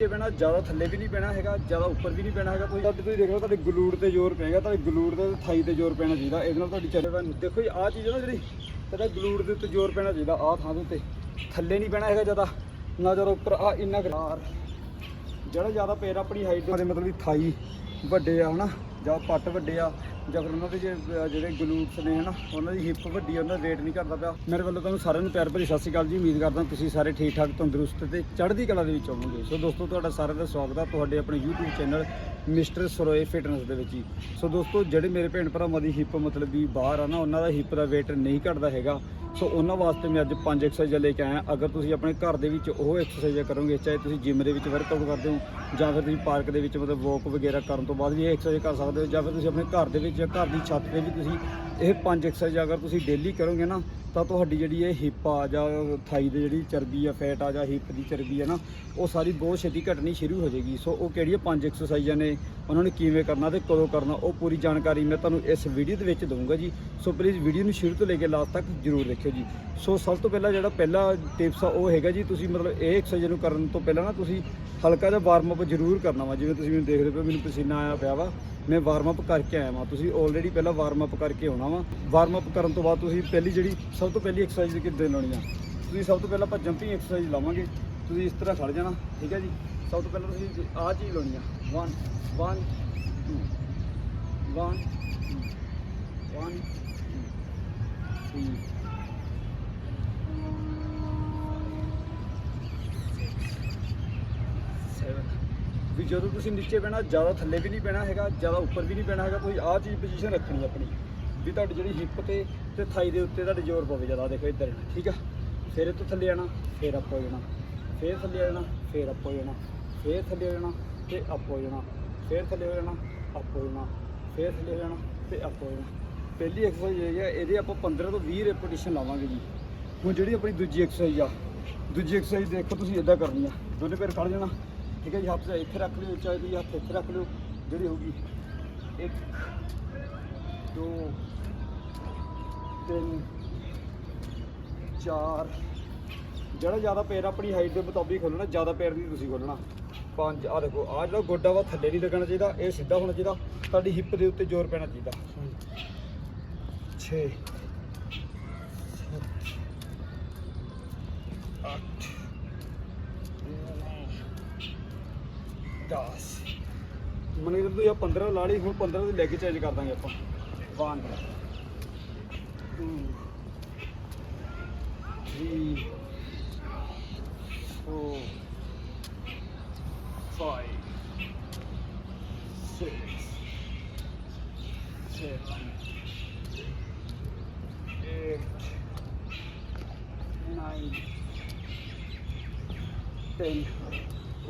ਨੀਚੇ ਪੈਣਾ, ਜ਼ਿਆਦਾ ਥੱਲੇ ਵੀ ਨਹੀਂ ਪੈਣਾ ਹੈਗਾ, ਜ਼ਿਆਦਾ ਉੱਪਰ ਵੀ ਨਹੀਂ ਪੈਣਾ ਹੈਗਾ ਤੁਸੀਂ ਤੁਸੀਂ ਦੇਖ ਲਓ, ਤੁਹਾਡੇ ਗਲੂੜ ਤੇ ਜ਼ੋਰ ਪਏਗਾ, ਤੁਹਾਡੇ ਗਲੂੜ ਤੇ ਥਾਈ ਤੇ ਜ਼ੋਰ ਪੈਣਾ ਚਾਹੀਦਾ, ਇਹਦੇ ਨਾਲ ਤੁਹਾਡੀ ਚੱਲੇ ਦੇਖੋ ਜੀ, ਆਹ ਚੀਜ਼ ਹੈ ਨਾ ਜਿਹੜੀ, ਤੁਹਾਡਾ ਗਲੂੜ ਦੇ ਉੱਤੇ ਜ਼ੋਰ ਪੈਣਾ ਚਾਹੀਦਾ, ਆਹ ਥਾਂ ਦੇ ਉੱਤੇ। ਥੱਲੇ ਨਹੀਂ ਪੈਣਾ ਹੈਗਾ ਜ਼ਿਆਦਾ ਨਾ ਜ਼ਿਆਦਾ ਉੱਪਰ ਆ ਇੰਨਾ ਗਰਾਰ ਜਿਹੜਾ ਜ਼ਿਆਦਾ ਪੈਰ ਆਪਣੀ ਹਾਈਟ ਦੇ ਮਤਲਬ ਵੀ ਥਾਈ ਵੱਡੇ ਆ, ਹਨਾ? ਜਾਂ ਪੱਟ ਵੱਡੇ ਆ ਜਾਂ ਫਿਰ ਉਹਨਾਂ ਦੇ ਜੇ- ਅਹ, ਜਿਹੜੇ ਗਲੂਟਸ ਨੇ, ਹਨਾ, ਉਹਨਾਂ ਦੀ ਹਿੱਪ ਵੱਡੀ ਆ, ਉਹਨਾਂ ਦਾ weight ਨਹੀਂ ਕਰਦਾ ਪਿਆ। ਮੇਰੇ ਵੱਲੋਂ ਤੁਹਾਨੂੰ ਸਾਰਿਆਂ ਨੂੰ ਪਿਆਰ ਭਰੀ ਸਤਿ ਸ਼੍ਰੀ ਅਕਾਲ ਜੀ। ਉਮੀਦ ਕਰਦਾ ਤੁਸੀਂ ਸਾਰੇ ਠੀਕ ਠਾਕ ਤੰਦਰੁਸਤ ਤੇ ਚੜ੍ਹਦੀ ਕਲਾ ਦੇ ਵਿੱਚ ਹੋਵੋਗੇ। ਸੋ ਦੋਸਤੋ, ਤੁਹਾਡਾ ਸਾਰਿਆਂ ਦਾ ਸਵਾਗਤ ਆ ਤੁਹਾਡੇ ਆਪਣੇ YouTube channel mister Saroye fitness ਦੇ ਵਿੱਚ ਹੀ ਸੋ ਦੋਸਤੋ, ਜਿਹੜੇ ਮੇਰੇ ਭੈਣ ਭਰਾਵਾਂ ਦੀ ਹਿੱਪ ਮਤਲਬ ਵੀ ਬਾਹਰ ਆ ਨਾ, ਉਹਨਾਂ ਦਾ ਹਿੱਪ ਦਾ weight ਨਹੀਂ ਘਟਦਾ ਹੈਗਾ। ਸੋ ਉਹਨਾਂ ਵਾਸਤੇ ਮੈਂ ਅੱਜ ਪੰਜ ਐਕਸਰਸਾਈਜ਼ਾਂ ਲੈ ਕੇ ਆਇਆ। ਅਗਰ ਤੁਸੀਂ ਆਪਣੇ ਘਰ ਦੇ ਵਿੱਚ ਉਹ ਐਕਸਰਸਾਈਜ਼ਾਂ ਕਰੋਗੇ, ਚਾਹੇ ਤੁਸੀਂ ਜਿਮ ਦੇ ਵਿੱਚ ਵਰਕਆਊਟ ਕਰਦੇ ਹੋ, ਜਾਂ ਫਿਰ ਤੁਸੀਂ ਪਾਰਕ ਦੇ ਵਿੱਚ ਮਤਲਬ ਵਾਕ ਵਗੈਰਾ ਕਰਨ ਤੋਂ ਬਾਅਦ ਵੀ ਇਹ ਐਕਸਰਸਾਈਜ਼ ਕਰ ਸਕਦੇ ਹੋ, ਜਾਂ ਫਿਰ ਤੁਸੀਂ ਆਪਣੇ ਘਰ ਦੇ ਵਿੱਚ ਜਾਂ ਘਰ ਦੀ ਛੱਤ ਤੇ ਵੀ ਤੁਸੀਂ ਇਹ ਪੰਜ ਐਕਸਰਸਾਈਜ਼ ਅਗਰ ਤੁਸੀਂ ਡੇਲੀ ਕਰੋਗੇ ਨਾ, ਤਾਂ ਤੁਹਾਡੀ ਜਿਹੜੀ ਇਹ ਹਿੱਪ ਆ ਜਾਂ ਥਾਈ ਦੀ ਜਿਹੜੀ ਚਰਬੀ ਆ ਫੈਟ ਆ ਜਾਂ ਹਿੱਪ ਦੀ ਚਰਬੀ ਆ ਨਾ, ਉਹ ਸਾਰੀ ਬਹੁਤ ਛੇਤੀ ਘਟਣੀ ਸ਼ੁਰੂ ਹੋ ਜਾਏਗੀ। ਸੋ ਉਹ ਕਿਹੜੀਆਂ ਪੰਜ ਐਕਸਰਸਾਈਜ਼ਾਂ ਨੇ, ਉਹਨਾਂ ਨੂੰ ਕਿਵੇਂ ਕਰਨਾ ਤੇ ਕਦੋਂ ਕਰਨਾ, ਉਹ ਪੂਰੀ ਜਾਣਕਾਰੀ ਮੈਂ ਤੁਹਾਨੂੰ ਇਸ ਵੀਡੀਓ ਦੇ ਵਿੱਚ ਦਊਂਗਾ ਜੀ। ਸੋ ਪਲੀਜ਼ ਵੀਡੀਓ ਨੂੰ ਸ਼ੁਰੂ ਤੋਂ ਲੈ ਕੇ ਲਾਸਟ ਤੱਕ ਜਰੂਰ ਦੇਖਿਓ ਜੀ। ਸੋ ਸਭ ਤੋਂ ਪਹਿਲਾਂ ਜਿਹੜਾ ਪਹਿਲਾ ਟਿਪਸ ਆ, ਉਹ ਹੈਗਾ ਜੀ, ਤੁਸੀਂ ਮਤਲਬ ਇਹ ਐਕਸਰਸਾਈਜ਼ ਨੂੰ ਕਰਨ ਤੋਂ ਪਹਿਲਾਂ ਨਾ, ਤੁਸੀਂ ਹਲਕਾ ਜਿਹਾ ਵਾਰਮ ਅਪ ਜ਼ਰੂਰ ਕਰਨਾ ਵਾ, ਜਿਵੇਂ ਤੁਸੀਂ ਮੈਨੂੰ ਦੇਖਦੇ ਪਏ ਮੈਨੂੰ ਪਸੀਨਾ ਆਇਆ ਪਿਆ ਵਾ। ਮੈਂ ਵਾਰਮ ਅਪ ਕਰਕੇ ਆਇਆ ਵਾਂ। ਤੁਸੀਂ ਆਲਰੇਡੀ ਪਹਿਲਾਂ ਵਾਰਮ ਅਪ ਕਰਕੇ ਆਉਣਾ ਵਾ। ਵਾਰਮ ਅਪ ਕਰਨ ਤੋਂ ਬਾਅਦ ਤੁਸੀਂ ਪਹਿਲੀ ਜਿਹੜੀ ਸਭ ਤੋਂ ਪਹਿਲੀ ਐਕਸਰਸਾਈਜ਼ ਕਿੱਦਾਂ ਲਾਉਣੀ ਆ? ਤੁਸੀਂ ਸਭ ਤੋਂ ਪਹਿਲਾਂ ਆਪਾਂ ਜੰਪਿੰਗ ਐਕਸਰਸਾਈਜ਼ ਲਾਵਾਂਗੇ। ਤੁਸੀਂ ਇਸ ਤਰ੍ਹਾਂ ਖੜ ਜਾਣਾ, ਠੀਕ ਹੈ ਜੀ? ਸਭ ਤੋਂ ਪਹਿਲਾਂ ਤੁਸੀਂ ਆਹ ਚੀਜ਼ ਲਾਉਣੀ ਆ। 1 1 2 1 1 3 ਵੀ ਜਦੋਂ ਤੁਸੀਂ ਨੀਚੇ ਪੈਣਾ ਜ਼ਿਆਦਾ ਥੱਲੇ ਵੀ ਨਹੀਂ ਪੈਣਾ ਹੈਗਾ, ਜ਼ਿਆਦਾ ਉੱਪਰ ਵੀ ਨਹੀਂ ਪੈਣਾ ਹੈਗਾ ਤੁਸੀਂ ਆਹ ਚੀਜ਼ ਪੋਜੀਸ਼ਨ ਰੱਖਣੀ ਆਪਣੀ, ਵੀ ਤੁਹਾਡੀ ਜਿਹੜੀ ਹਿੱਪ ਤੇ ਤੇ ਥਾਈ ਦੇ ਉੱਤੇ ਤੁਹਾਡੇ ਜ਼ੋਰ ਪਵੇ ਜ਼ਿਆਦਾ, ਦੇਖੋ ਇੱਧਰ ਠੀਕ ਆ? ਫਿਰ ਇਹ ਤੋਂ ਥੱਲੇ ਆਣਾ ਫਿਰ ਅਪ ਹੋ ਜਾਣਾ, ਫਿਰ ਥੱਲੇ ਆ ਜਾਣਾ, ਫਿਰ ਅਪ ਹੋ ਜਾਣਾ, ਫਿਰ ਥੱਲੇ ਹੋ ਜਾਣਾ, ਤੇ ਅਪ ਹੋ ਜਾਣਾ, ਫਿਰ ਥੱਲੇ ਹੋ ਜਾਣਾ ਅਪ ਹੋ ਜਾਣਾ, ਫਿਰ ਥੱਲੇ ਹੋ ਜਾਣਾ, ਤੇ ਅਪ ਹੋ ਜਾਣਾ। ਪਹਿਲੀ ਐਕਸਰਸਾਈਜ਼ ਹੈਗੀ ਆ ਇਹਦੇ ਆਪਾਂ 15 ਤੋਂ 20 ਰੈਪੀਟੀਸ਼ਨ ਲਾਵਾਂਗੇ ਜੀ। ਹੁਣ ਜਿਹੜੀ ਆਪਣੀ ਦੂਜੀ ਐਕਸਰਸਾਈਜ਼ ਆ, ਦੂਜੀ ਐਕਸਰਸਾਈਜ਼ ਦੇਖੋ ਤੁਸੀਂ ਇਦਾਂ ਕਰਨੀ ਆ, ਦੋਨੇ ਪੈਰ ਖੜ ਜਾਣਾ ਠੀਕ ਹੈ ਜੀ ਹੱਥ ਇੱਥੇ ਰੱਖ ਲਿਓ ਚਾਹੇ ਤੁਸੀਂ ਹੱਥ ਇੱਥੇ ਰੱਖ ਲਿਓ ਜਿਹੜੀ ਹੋਊਗੀ। 1 2 3 4 ਜਿਹੜਾ ਜ਼ਿਆਦਾ ਪੈਰ ਆਪਣੀ ਹਾਈਟ ਦੇ ਮੁਤਾਬਿਕ ਖੋਲਣਾ ਜ਼ਿਆਦਾ ਪੈਰ ਨਹੀਂ ਤੁਸੀਂ ਖੋਲਣਾ ਪੰਜ ਆ ਦੇਖੋ ਆ ਜਿਹੜਾ ਗੋਡਾ ਵਾ ਥੱਲੇ ਨਹੀਂ ਲੱਗਣਾ ਚਾਹੀਦਾ ਇਹ ਸਿੱਧਾ ਹੋਣਾ ਚਾਹੀਦਾ। ਤੁਹਾਡੀ ਹਿੱਪ ਦੇ ਉੱਤੇ ਜ਼ੋਰ ਪੈਣਾ ਚਾਹੀਦਾ। 6 दस मैंने दो पंद्रह ला ली हूँ पंद्रह की लैग चेंज कर देंगे अपना वन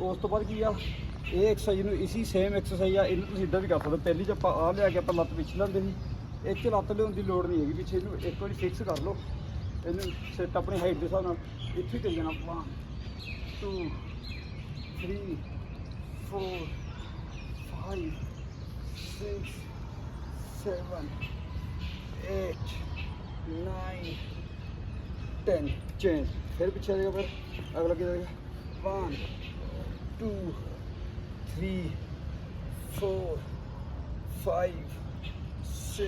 उस तो बाद ਇਹ ਐਕਸਰਸਾਈਜ਼ ਨੂੰ ਇਸੀ ਸੇਮ ਐਕਸਰਸਾਈਜ਼ ਆ, ਇਹਨੂੰ ਤੁਸੀਂ ਇਦਾਂ ਵੀ ਕਰ ਸਕਦੇ ਪਹਿਲੀ ਚ ਆਪਾਂ ਆ ਲਿਆ ਕੇ ਆਪਾਂ ਲੱਤ ਪਿੱਛੇ ਲਾਉਂਦੇ ਸੀ। ਇਹ ਚ ਲੱਤ ਲਿਆਉਣ ਦੀ ਲੋੜ ਨਹੀਂ ਹੈਗੀ, ਪਿੱਛੇ ਇਹਨੂੰ ਇੱਕ ਵਾਰੀ ਫਿਕਸ ਕਰ ਲਓ। ਇਹਨੂੰ ਸੈੱਟ ਆਪਣੀ ਹਾਈਟ ਦੇ ਹਿਸਾਬ ਨਾਲ ਇੱਥੇ ਹੀ ਕਰੀ ਜਾਣਾ ਆਪਾਂ। 2 3 4 5 6 7 8 9 10 ਚੇਂਜ ਫਿਰ ਪਿੱਛੇ ਜਾਏਗਾ ਫਿਰ। ਅਗਲਾ ਕੀ ਜਾਏਗਾ 1 2 3 4 5 6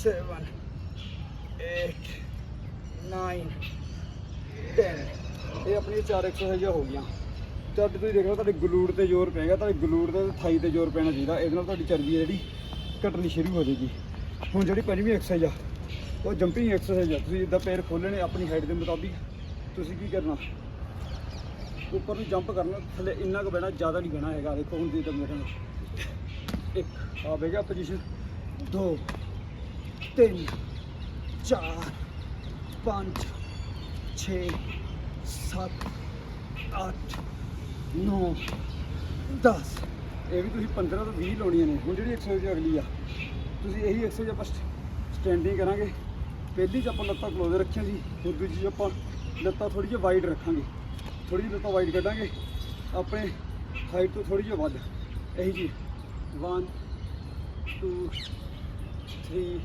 7 8 9 10 ਇਹ ਆਪਣੀਆਂ ਚਾਰ ਐਕਸਰਸਾਈਜ਼ਾਂ ਹੋ ਗਈਆਂ। ਤੁਹਾਡੇ ਤੁਸੀਂ ਦੇਖ ਲਓ, ਤੁਹਾਡੇ ਗਲੂਟ ਤੇ ਜ਼ੋਰ ਪਏਗਾ, ਤੁਹਾਡੇ ਗਲੂੜ ਤੇ ਥਾਈ ਤੇ ਜ਼ੋਰ ਪੈਣਾ ਚਾਹੀਦਾ। ਇਹਦੇ ਨਾਲ ਤੁਹਾਡੀ ਚਰਬੀ ਹੈ ਜਿਹੜੀ, ਘਟਣੀ ਸ਼ੁਰੂ ਹੋ ਜਾਏਗੀ। ਹੁਣ ਜਿਹੜੀ ਪੰਜਵੀਂ ਐਕਸਰਸਾਈਜ਼ ਆ, ਉਹ ਜੰਪਿੰਗ ਐਕਸਰਸਾਈਜ਼ ਆ। ਤੁਸੀਂ ਇਦਾਂ ਪੈਰ ਖੋਲਣੇ ਆਪਣੀ ਹਾਈਟ ਦੇ ਮੁਤਾਬਿਕ। ਤੁਸੀਂ ਕੀ ਕਰਨਾ? ਉੱਪਰ ਨੂੰ ਜੰਪ ਕਰਨਾ, ਥੱਲੇ ਇੰਨਾ ਕੁ ਬਹਿਣਾ ਜ਼ਿਆਦਾ ਨਹੀਂ ਬਹਿਣਾ ਹੈਗਾ। ਦੇਖੋ ਹੁਣ ਦੀ ਤਾਂ ਮੇਰੇ ਨਾਲ ਇੱਕ ਆ ਬਹਿ ਗਿਆ ਪੋਜੀਸ਼ਨ 2 3 4 5 6 7 8 9 10 ਇਹ ਵੀ ਤੁਸੀਂ 15 ਤੋਂ 20 ਲਾਉਣੀਆਂ ਨੇ। ਹੁਣ ਜਿਹੜੀ ਐਕਸਰਸਾਈਜ਼ ਅਗਲੀ ਆ। ਤੁਸੀਂ ਇਹੀ ਐਕਸਰਸਾਈਜ਼ ਆਪਾਂ ਸਟੈਂਡਿੰਗ ਕਰਾਂਗੇ। ਪਹਿਲੀ ਚ ਆਪਾਂ ਲੱਤਾਂ ਕਲੋਜ਼ ਰੱਖੀਆਂ ਸੀ। ਹੁਣ ਦੂਜੀ 'ਚ ਆਪਾਂ ਲੱਤਾਂ ਥੋੜੀ ਜਿਹੀ ਵਾਈਡ ਰੱਖਾਂਗੇ। ਥੋੜੀ ਜਿਹੀ ਤੋਂ ਵਾਈਡ ਕੱਢਾਂਗੇ। ਆਪਣੇ ਹਾਈਟ ਤੋਂ ਥੋੜੀ ਜਿਹੀ ਵੱਧ। ਇਹੀ ਜੀ। 1 2 3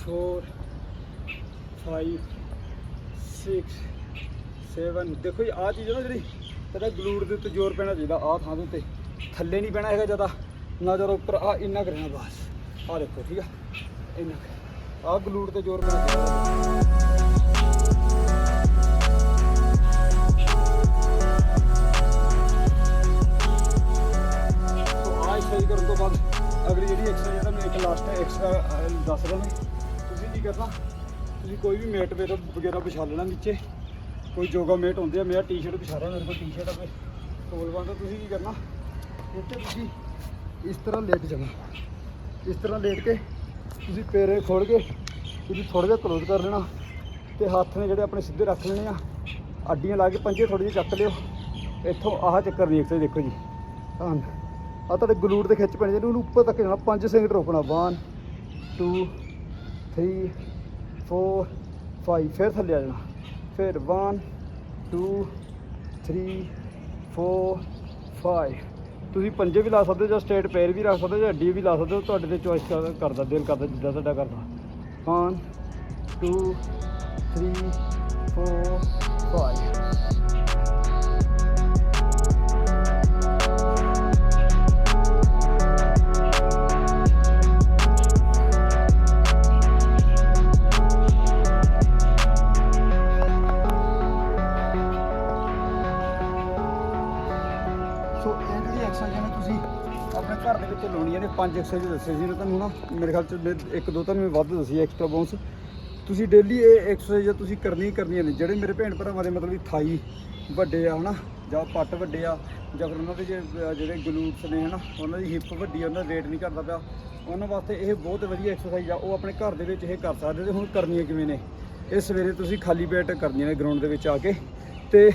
4 5 6 7 ਦੇਖੋ ਜੀ, ਆਹ ਚੀਜ਼ ਹੈ ਨਾ ਜਿਹੜੀ ਤੇਰਾ ਗਲੂਟ ਦੇ ਉੱਤੇ ਜ਼ੋਰ ਪੈਣਾ ਚਾਹੀਦਾ, ਆਹ ਥਾਂ ਦੇ ਉੱਤੇ। ਥੱਲੇ ਨਹੀਂ ਪੈਣਾ ਹੈਗਾ ਜ਼ਿਆਦਾ। ਨਾ ਜ਼ਿਆਦਾ ਉੱਪਰ ਆ ਇੰਨਾ ਕਰਨਾ ਬਸ। ਆਹ ਦੇਖੋ, ਠੀਕ ਆ? ਇੰਨਾ ਆਹ ਗਲੂਟ ਤੇ ਜ਼ੋਰ ਪੈਣਾ ਚਾਹੀਦਾ। ਕੋਈ ਵੀ ਮੇਟ ਵੇਟ ਵਗੈਰਾ ਵਿਛਾ ਲੈਣਾ ਨੀਚੇ। ਕੋਈ ਯੋਗਾ ਮੇਟ ਹੁੰਦੇ ਆ ਮੇਰਾ ਟੀ-ਸ਼ਰਟ ਵਿਛਾ ਰਿਹਾ, ਮੇਰੇ ਕੋਲ ਟੀ-ਸ਼ਰਟ ਆ ਕੋਲ ਬੰਦਾ ਤੁਸੀਂ ਕੀ ਕਰਨਾ? ਇੱਥੇ ਤੁਸੀਂ ਇਸ ਤਰ੍ਹਾਂ ਲੇਟ ਜਾਣਾ। ਇਸ ਤਰ੍ਹਾਂ ਲੇਟ ਕੇ ਤੁਸੀਂ ਪੇਰੇ ਖੋਲ ਕੇ ਤੁਸੀਂ ਥੋੜਾ ਜਿਹਾ ਕਲੋਜ਼ ਕਰ ਲੈਣਾ ਤੇ ਹੱਥ ਨੇ ਜਿਹੜੇ ਆਪਣੇ ਸਿੱਧੇ ਰੱਖ ਲੈਣੇ ਆ, ਅੱਡੀਆਂ ਲਾ ਕੇ ਪੰਜੇ ਥੋੜੀ ਜਿਹੀ ਚੱਕ ਲਿਓ। ਇੱਥੋਂ ਆਹ ਚੱਕਰ ਦੀ ਐਕਸਰਸਾਈਜ਼ ਦੇਖੋ ਜੀ। ਹਾਂ ਆ ਤੁਹਾਡੇ ਗਲੂਟ 'ਤੇ ਖਿੱਚ ਪੈਣੇ ਜਿਹਨੂੰ ਉੱਪਰ ਤੱਕ ਜਾਣਾ 5 ਸੈਕਿੰਡ ਰੋਕਣਾ। 1 2 3 4 5 ਫਿਰ ਥੱਲੇ ਆ ਜਾਣਾ। ਫਿਰ 1 2 3 4 5 ਤੁਸੀਂ ਪੰਜੇ ਵੀ ਲਾ ਸਕਦੇ ਹੋ ਜਾਂ ਸਟੇਟ ਪੈਰ ਵੀ ਰੱਖ ਸਕਦੇ ਹੋ ਜਾਂ ਅੱਡੀ ਵੀ ਲਾ ਸਕਦੇ ਹੋ। ਤੁਹਾਡੇ ਤੇ ਚੋਇਸ ਕਰਦਾ, ਦਿਲ ਕਰਦਾ, ਜਿੱਦਾਂ ਤੁਹਾਡਾ ਕਰਦਾ। 1 2 3 4 5 ਦੇ ਵਿੱਚ ਪੰਜ ਐਕਸਰਸਾਈਜ਼ ਦੱਸੇ ਸੀ ਨਾ ਤੁਹਾਨੂੰ ਨਾ, ਮੇਰੇ ਖਿਆਲ ਚ ਮੈਂ ਇੱਕ ਦੋ ਤੁਹਾਨੂੰ ਮੈਂ ਵੱਧ ਦੱਸੀ ਐਕਸਟਰਾ ਬੋਨਸ ਤੁਸੀਂ ਡੇਲੀ ਇਹ ਐਕਸਰਸਾਈਜ਼ ਤੁਸੀਂ ਕਰਨੀ ਹੀ ਕਰਨੀਆਂ ਨੇ, ਜਿਹੜੇ ਮੇਰੇ ਭੈਣ ਭਰਾਵਾਂ ਦੇ ਮਤਲਬ ਵੀ ਥਾਈ ਵੱਡੇ ਆ ਹਨਾ, ਜਾਂ ਪੱਟ ਵੱਡੇ ਆ, ਜਾਂ ਫਿਰ ਉਹਨਾਂ ਦੇ ਜੇ ਜਿਹੜੇ ਗਲੂਟਸ ਨੇ ਹਨਾ, ਉਹਨਾਂ ਦੀ ਹਿੱਪ ਵੱਡੀ ਆ, ਉਹਨਾਂ ਦਾ weight ਨਹੀਂ ਕਰਦਾ ਪਿਆ, ਉਹਨਾਂ ਵਾਸਤੇ ਇਹ ਬਹੁਤ ਵਧੀਆ ਐਕਸਰਸਾਈਜ਼ ਆ, ਉਹ ਆਪਣੇ ਘਰ ਦੇ ਵਿੱਚ ਇਹ ਕਰ ਸਕਦੇ ਤੇ ਹੁਣ ਕਰਨੀਆਂ ਕਿਵੇਂ ਨੇ? ਇਹ ਸਵੇਰੇ ਤੁਸੀਂ ਖਾਲੀ ਪੇਟ ਕਰਨੀਆਂ ਨੇ ਗਰਾਊਂਡ ਦੇ ਵਿੱਚ ਆ ਕੇ, ਤੇ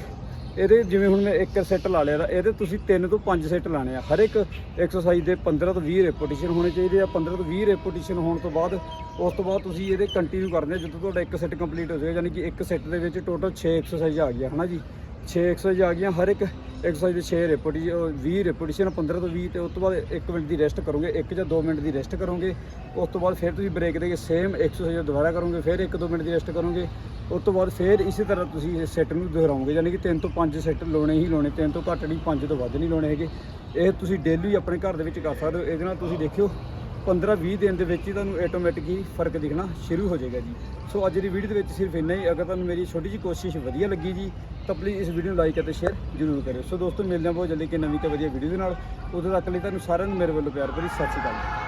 ਇਹਦੇ ਜਿਵੇਂ ਹੁਣ ਮੈਂ ਇੱਕ ਸੈੱਟ ਲਾ ਲਿਆ ਤਾਂ ਇਹਦੇ ਤੁਸੀਂ ਤਿੰਨ ਤੋਂ ਪੰਜ ਸੈੱਟ ਲਾਣੇ ਆ। ਹਰ ਇੱਕ ਐਕਸਰਸਾਈਜ਼ ਦੇ 15 ਤੋਂ 20 ਰੈਪੀਟੀਸ਼ਨ ਹੋਣੇ ਚਾਹੀਦੇ ਆ। 15 ਤੋਂ 20 ਰੈਪੀਟੀਸ਼ਨ ਹੋਣ ਤੋਂ ਬਾਅਦ ਉਸ ਤੋਂ ਬਾਅਦ ਤੁਸੀਂ ਇਹਦੇ ਕੰਟੀਨਿਊ ਕਰਨੇ ਆ। ਜਦੋਂ ਤੁਹਾਡਾ ਇੱਕ ਸੈੱਟ ਕੰਪਲੀਟ ਹੋ ਜਾਏਗਾ, ਯਾਨੀ ਕਿ ਇੱਕ ਸੈੱਟ ਦੇ ਵਿੱਚ ਟੋਟਲ 6 ਐਕਸਰਸਾਈਜ਼ ਆ ਗਈਆਂ, ਹਨਾ ਜੀ? 6 ਐਕਸਰਸਾਈਜ਼ ਆ ਗਈਆਂ, ਹਰ ਇੱਕ ਐਕਸਰਸਾਈਜ਼ ਦੇ 6 ਰੈਪੀਟੀਸ਼ਨ 20 ਰੈਪੀਟੀਸ਼ਨ 15 ਤੋਂ 20 ਤੇ ਉਸ ਤੋਂ ਬਾਅਦ 1 ਮਿੰਟ ਦੀ ਰੈਸਟ ਕਰੋਗੇ 1 ਜਾਂ 2 ਮਿੰਟ ਦੀ ਰੈਸਟ ਕਰੋਗੇ, ਉਸ ਤੋਂ ਬਾਅਦ ਫਿਰ ਤੁਸੀਂ ਬ੍ਰੇਕ ਦੇ ਕੇ ਸੇਮ ਐਕਸਰਸਾਈਜ਼ ਦੁਬਾਰਾ ਕਰੋਗੇ, ਫਿਰ 1-2 ਮਿੰਟ ਦੀ ਰੈਸਟ ਕਰੋਗੇ, ਉਸ ਤੋਂ ਬਾਅਦ ਫਿਰ ਇਸੇ ਤਰ੍ਹਾਂ ਤੁਸੀਂ ਸੈੱਟ ਨੂੰ ਦੁਹਰਾਓਗੇ, ਯਾਨੀ ਕਿ 3 ਤੋਂ 5 ਸੈੱਟ ਲਾਉਣੇ ਹੀ ਲਾਉਣੇ 3 ਤੋਂ ਘੱਟ ਨਹੀਂ 5 ਤੋਂ ਵੱਧ ਨਹੀਂ ਲਾਉਣੇ ਹੈਗੇ। ਇਹ ਤੁਸੀਂ ਡੇਲੀ ਆਪਣੇ ਘਰ ਦੇ ਵਿੱਚ ਕਰ ਸਕਦੇ ਹੋ, ਇਹਦੇ ਨਾਲ ਤੁਸੀਂ ਦੇਖਿਓ 15-20 ਦਿਨ ਦੇ ਵਿੱਚ ਹੀ ਤੁਹਾਨੂੰ ਆਟੋਮੈਟਿਕ ਹੀ ਫ਼ਰਕ ਦਿਖਣਾ ਸ਼ੁਰੂ ਹੋ ਜਾਏਗਾ ਜੀ। ਸੋ ਅੱਜ ਦੀ ਵੀਡੀਓ ਦੇ ਵਿੱਚ ਸਿਰਫ ਇੰਨਾ ਹੀ, ਅਗਰ ਤੁਹਾਨੂੰ ਮੇਰੀ ਛੋਟੀ ਜਿਹੀ ਕੋਸ਼ਿਸ਼ ਵਧੀਆ ਲੱਗੀ ਜੀ ਤਾਂ ਪਲੀਜ਼ ਇਸ ਵੀਡੀਓ ਨੂੰ ਲਾਈਕ ਅਤੇ ਸ਼ੇਅਰ ਜ਼ਰੂਰ ਕਰਿਓ। ਸੋ ਦੋਸਤੋ, ਮਿਲਦੇ ਹਾਂ ਬਹੁਤ ਜਲਦੀ ਕਿ ਨਵੀਂ ਤੇ ਵਧੀਆ ਵੀਡੀਓ ਦੇ ਨਾਲ। ਉਦੋਂ ਤੱਕ ਲਈ ਤੁਹਾਨੂੰ ਸਾਰਿਆਂ ਨੂੰ ਮੇਰੇ ਵੱਲੋਂ ਪਿਆਰ ਭਰੀ ਸਤਿ ਸ਼੍ਰੀ ਅਕਾਲ।